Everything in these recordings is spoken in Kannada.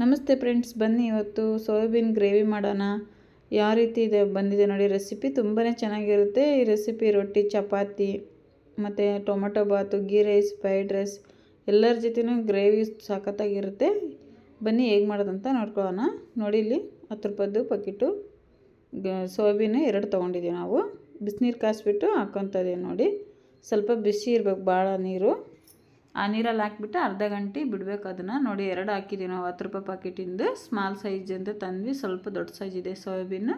ನಮಸ್ತೆ ಫ್ರೆಂಡ್ಸ್, ಬನ್ನಿ ಇವತ್ತು ಸೋಯಾಬೀನ್ ಗ್ರೇವಿ ಮಾಡೋಣ. ಯಾವ ರೀತಿ ಇದೆ, ಬಂದಿದೆ ನೋಡಿ. ರೆಸಿಪಿ ತುಂಬಾ ಚೆನ್ನಾಗಿರುತ್ತೆ. ಈ ರೆಸಿಪಿ ರೊಟ್ಟಿ, ಚಪಾತಿ, ಮತ್ತು ಟೊಮೊಟೊ ಬಾತು, ಗೀ ರೈಸ್, ಫ್ರೈಡ್ ರೈಸ್, ಎಲ್ಲರ ಜೊತೆನೂ ಗ್ರೇವಿ ಸಖತ್ತಾಗಿರುತ್ತೆ ಬನ್ನಿ, ಹೇಗೆ ಮಾಡೋದಂತ ನೋಡ್ಕೊಳ್ಳೋಣ. ನೋಡಿ ಇಲ್ಲಿ ಹತ್ತು ರೂಪಾಯ್ದು ಗ, ಸೋಯಾಬೀನು ಎರಡು ತೊಗೊಂಡಿದ್ದೀವಿ ನಾವು. ಬಿಸಿನೀರು ಕಾಯಿಸ್ಬಿಟ್ಟು ಹಾಕ್ಕೊತ ಇದೀವಿ ನೋಡಿ. ಸ್ವಲ್ಪ ಬಿಸಿ ಇರ್ಬೇಕು, ಭಾಳ ನೀರು. ಆ ನೀರಲ್ಲಿ ಹಾಕ್ಬಿಟ್ಟು ಅರ್ಧ ಗಂಟೆ ಬಿಡಬೇಕು ಅದನ್ನು. ನೋಡಿ, ಎರಡು ಹಾಕಿದ್ದೀವಿ ನಾವು. ಹತ್ತು ರೂಪಾಯಿ ಪಾಕೆಟಿಂದು. ಸ್ಮಾಲ್ ಸೈಜ್ ಅಂತ ತಂದ್ವಿ. ಸ್ವಲ್ಪ ದೊಡ್ಡ ಸೈಜ್ ಇದೆ ಸೋಯಾಬೀನು.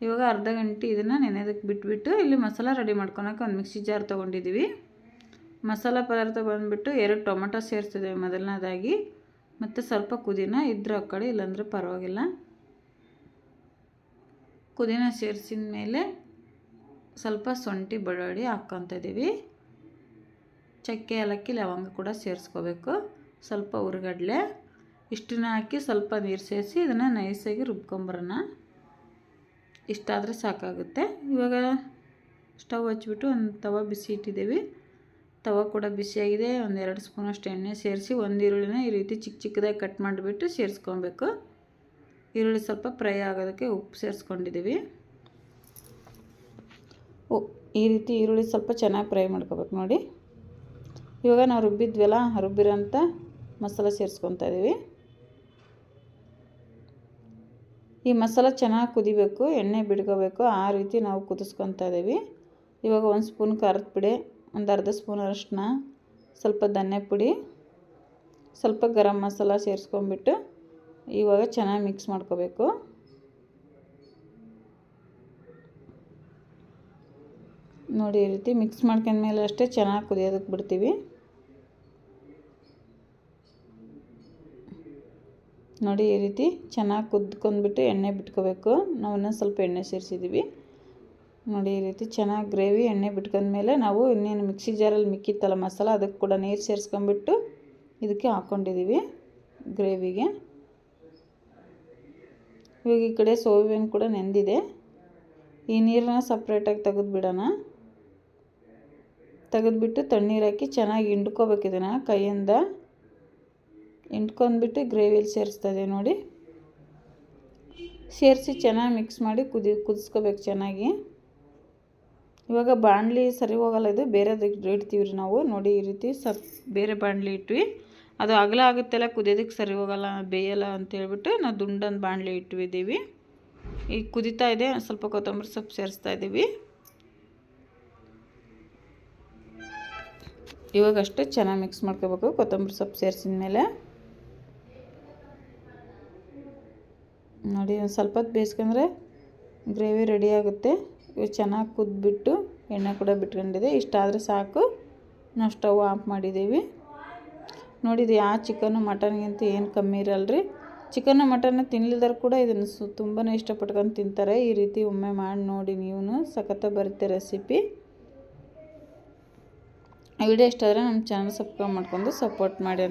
ಇವಾಗ ಅರ್ಧ ಗಂಟೆ ಇದನ್ನು ನೆನೆದಕ್ಕೆ ಬಿಟ್ಬಿಟ್ಟು ಇಲ್ಲಿ ಮಸಾಲ ರೆಡಿ ಮಾಡ್ಕೊಳಕ್ಕೆ ಒಂದು ಮಿಕ್ಸಿ ಜಾರ್ ತೊಗೊಂಡಿದ್ದೀವಿ ಮಸಾಲ ಪದಾರ್ಥ ಬಂದುಬಿಟ್ಟು ಎರಡು ಟೊಮೆಟೊ ಸೇರಿಸಿದ್ದೇವೆ ಮೊದಲನೇದಾಗಿ. ಮತ್ತು ಸ್ವಲ್ಪ ಕುದಿನ ಇದ್ರೆ ಕಡೆ, ಇಲ್ಲಾಂದರೆ ಪರವಾಗಿಲ್ಲ. ಕುದಿನ ಸೇರಿಸಿದ ಮೇಲೆ ಸ್ವಲ್ಪ ಶುಂಠಿ ಬೆಳ್ಳುಳ್ಳಿ ಹಾಕ್ಕೊತ ಇದ್ದೀವಿ ಚಕ್ಕೆ, ಏಲಕ್ಕಿ, ಲವಂಗ ಕೂಡ ಸೇರಿಸ್ಕೋಬೇಕು. ಸ್ವಲ್ಪ ಹುರ್ಗಡ್ಲೆ ಇಷ್ಟನ್ನ ಹಾಕಿ ಸ್ವಲ್ಪ ನೀರು ಸೇರಿಸಿ ಇದನ್ನು ನೈಸಾಗಿ ರುಬ್ಕೊಂಬರೋಣ. ಇಷ್ಟಾದರೆ ಸಾಕಾಗುತ್ತೆ. ಇವಾಗ ಸ್ಟವ್ ಹಚ್ಬಿಟ್ಟು ಒಂದು ತವ ಬಿಸಿ ಇಟ್ಟಿದ್ದೀವಿ. ತವ ಕೂಡ ಬಿಸಿಯಾಗಿದೆ. ಒಂದೆರಡು ಸ್ಪೂನ್ ಸ್ಪೂನಷ್ಟು ಎಣ್ಣೆ ಸೇರಿಸಿ ಒಂದು ಈರುಳ್ಳಿನ ಈ ರೀತಿ ಚಿಕ್ಕ ಚಿಕ್ಕದಾಗಿ ಕಟ್ ಮಾಡಿಬಿಟ್ಟು ಸೇರಿಸ್ಕೊಬೇಕು. ಈರುಳ್ಳಿ ಸ್ವಲ್ಪ ಫ್ರೈ ಆಗೋದಕ್ಕೆ ಉಪ್ಪು ಸೇರಿಸ್ಕೊಂಡಿದ್ದೀವಿ. ಈ ರೀತಿ ಈರುಳ್ಳಿ ಸ್ವಲ್ಪ ಚೆನ್ನಾಗಿ ಫ್ರೈ ಮಾಡ್ಕೋಬೇಕು ನೋಡಿ. ಇವಾಗ ನಾವು ರುಬ್ಬಿದ್ವಲ್ಲ ರುಬ್ಬಿರೋಂಥ ಮಸಾಲ ಸೇರಿಸ್ಕೊತಾ ಇದ್ದೀವಿ ಈ ಮಸಾಲ ಚೆನ್ನಾಗಿ ಕುದಿಬೇಕು, ಎಣ್ಣೆ ಬಿಡ್ಕೋಬೇಕು, ಆ ರೀತಿ ನಾವು ಕುದಿಸ್ಕೊತಾ ಇದ್ದೀವಿ ಇವಾಗ ಒಂದು ಸ್ಪೂನ್ ಖಾರದ ಪುಡಿ, ಒಂದು ಅರ್ಧ ಸ್ಪೂನ್ ಅರಶಿನ, ಸ್ವಲ್ಪ ಧನ್ಯ ಪುಡಿ, ಸ್ವಲ್ಪ ಗರಂ ಮಸಾಲ ಸೇರಿಸ್ಕೊಂಬಿಟ್ಟು ಇವಾಗ ಚೆನ್ನಾಗಿ ಮಿಕ್ಸ್ ಮಾಡ್ಕೋಬೇಕು. ನೋಡಿ ಈ ರೀತಿ ಮಿಕ್ಸ್ ಮಾಡ್ಕೊಂಡ್ಮೇಲೆ ಅಷ್ಟೇ ಚೆನ್ನಾಗಿ ಕುದಿಯೋದಕ್ಕೆ ಬಿಡ್ತೀವಿ. ನೋಡಿ ಈ ರೀತಿ ಚೆನ್ನಾಗಿ ಕುದ್ಕೊಂಡ್ಬಿಟ್ಟು ಎಣ್ಣೆ ಬಿಟ್ಕೋಬೇಕು. ನಾವು ಇನ್ನೊಂದು ಸ್ವಲ್ಪ ಎಣ್ಣೆ ಸೇರಿಸಿದ್ದೀವಿ ನೋಡಿ ಈ ರೀತಿ ಚೆನ್ನಾಗಿ ಗ್ರೇವಿ ಎಣ್ಣೆ ಬಿಟ್ಕೊಂಡ್ಮೇಲೆ ನಾವು ಇನ್ನೇನು ಮಿಕ್ಸಿ ಜಾರಲ್ಲಿ ಮಿಕ್ಕಿತ್ತಲ್ಲ ಮಸಾಲ ಅದಕ್ಕೆ ಕೂಡ ನೀರು ಸೇರಿಸ್ಕೊಂಡ್ಬಿಟ್ಟು ಇದಕ್ಕೆ ಹಾಕ್ಕೊಂಡಿದ್ದೀವಿ ಗ್ರೇವಿಗೆ. ಇವಾಗ ಈ ಕಡೆ ಸೋಯಾಬೀನ್ ಕೂಡ ನೆಂದಿದೆ. ಈ ನೀರನ್ನ ಸಪ್ರೇಟಾಗಿ ತೆಗೆದು ಬಿಡೋಣ. ತೆಗೆದ್ಬಿಟ್ಟು ತಣ್ಣೀರು ಹಾಕಿ ಚೆನ್ನಾಗಿ ಹಿಂಡ್ಕೋಬೇಕು ಇದನ್ನು ಕೈಯಿಂದ. ಹಿಂಡ್ಕೊಂಡ್ಬಿಟ್ಟು ಗ್ರೇವಿಯಲ್ಲಿ ಸೇರಿಸ್ತಾ ನೋಡಿ. ಸೇರಿಸಿ ಚೆನ್ನಾಗಿ ಮಿಕ್ಸ್ ಮಾಡಿ ಕುದಿ, ಕುದಿಸ್ಕೋಬೇಕು ಚೆನ್ನಾಗಿ. ಇವಾಗ ಬಾಣಲಿ ಸರಿ ಹೋಗಲ್ಲ, ಇದು ಬೇರೆದಕ್ಕೆ ಇಡ್ತೀವಿ ರೀ ನಾವು. ನೋಡಿ ಈ ರೀತಿ ಸಪ್ ಬೇರೆ ಬಾಣಲಿ ಇಟ್ವಿ. ಅದು ಅಗಲ ಆಗುತ್ತೆಲ್ಲ, ಕುದಿಯೋದಕ್ಕೆ ಸರಿ ಹೋಗಲ್ಲ, ಬೇಯಲ್ಲ ಅಂತ ಹೇಳ್ಬಿಟ್ಟು ನಾವು ದುಂಡೊಂದು ಬಾಣಲಿ ಇಟ್ಟಿದ್ದೀವಿ ಈಗ ಕುದಿತಾ ಇದೆ, ಸ್ವಲ್ಪ ಕೊತ್ತಂಬರಿ ಸೊಪ್ಪು ಸೇರಿಸ್ತಾ ಇದ್ದೀವಿ. ಇವಾಗ ಅಷ್ಟೇ ಚೆನ್ನಾಗಿ ಮಿಕ್ಸ್ ಮಾಡ್ಕೋಬೇಕು, ಕೊತ್ತಂಬರಿ ಸೊಪ್ಪು ಸೇರಿಸಿದ ಮೇಲೆ ನೋಡಿ, ಒಂದು ಸ್ವಲ್ಪ ಹೊತ್ತು ಬೇಯಿಸ್ಕೊಂಡ್ರೆ ಗ್ರೇವಿ ರೆಡಿ ಆಗುತ್ತೆ. ಇವು ಚೆನ್ನಾಗಿ ಕುದ್ಬಿಟ್ಟು ಎಣ್ಣೆ ಕೂಡ ಬಿಟ್ಕೊಂಡಿದೆ. ಇಷ್ಟಾದರೆ ಸಾಕು. ನಾವು ಸ್ಟವ್ ಆಫ್ ಮಾಡಿದ್ದೀವಿ. ನೋಡಿದ್ದು ಯಾವ ಚಿಕನು ಮಟನ್ಗಿಂತ ಏನು ಕಮ್ಮಿ ಇರಲ್ರಿ. ಚಿಕನ್ನು ಮಟನ್ನು ತಿನ್ಲಿಲ್ದಾರು ಕೂಡ ಇದನ್ನು ಸು ತುಂಬಾ ಇಷ್ಟಪಟ್ಕೊಂಡು ತಿಂತಾರೆ. ಈ ರೀತಿ ಒಮ್ಮೆ ಮಾಡಿ ನೋಡಿ ನೀವು ಸಖತ್ತ ಬರುತ್ತೆ ರೆಸಿಪಿ. ವಿಡಿಯೋ ಇಷ್ಟ ಆದರೆ ನಮ್ಮ ಚಾನಲ್ ಸಬ್ಸ್ಕ್ರೈಬ್ ಮಾಡ್ಕೊಂಡು ಸಪೋರ್ಟ್ ಮಾಡಿ